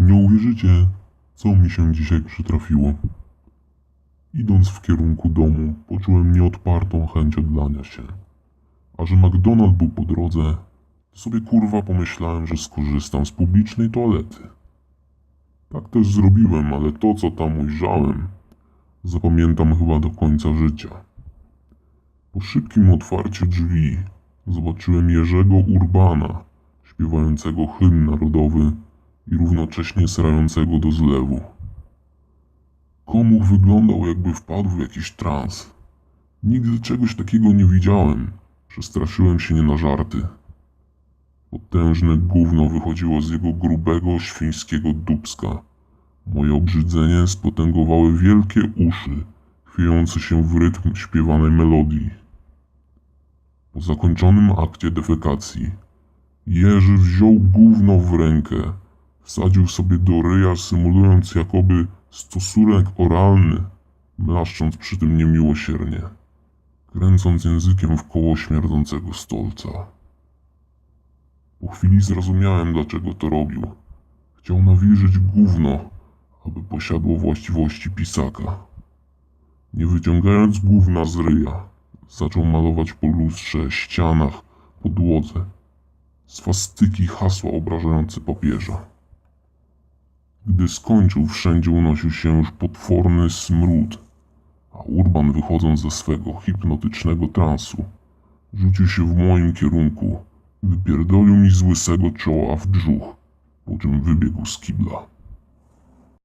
nie uwierzycie, co mi się dzisiaj przytrafiło. Idąc w kierunku domu, poczułem nieodpartą chęć oddania się. A że McDonald był po drodze, to sobie kurwa pomyślałem, że skorzystam z publicznej toalety. Tak też zrobiłem, ale to, co tam ujrzałem, zapamiętam chyba do końca życia. Po szybkim otwarciu drzwi zobaczyłem Jerzego Urbana, śpiewającego hymn narodowy i równocześnie srającego do zlewu. Komuch wyglądał jakby wpadł w jakiś trans. Nigdy czegoś takiego nie widziałem. Przestraszyłem się nie na żarty. Potężne gówno wychodziło z jego grubego, świńskiego dubska. Moje obrzydzenie spotęgowały wielkie uszy, chwiejące się w rytm śpiewanej melodii. Po zakończonym akcie defekacji, Jerzy wziął gówno w rękę, wsadził sobie do ryja, symulując jakoby stosunek oralny, mlaszcząc przy tym niemiłosiernie, kręcąc językiem w koło śmierdzącego stolca. Po chwili zrozumiałem, dlaczego to robił. Chciał nawilżyć gówno, aby posiadło właściwości pisaka. Nie wyciągając gówna z ryja, zaczął malować po lustrze, ścianach, podłodze swastyki hasła obrażające papieża. Gdy skończył, wszędzie unosił się już potworny smród, a Urban wychodząc ze swego hipnotycznego transu, rzucił się w moim kierunku, wypierdolił mi z łysego czoła w brzuch, po czym wybiegł z kibla.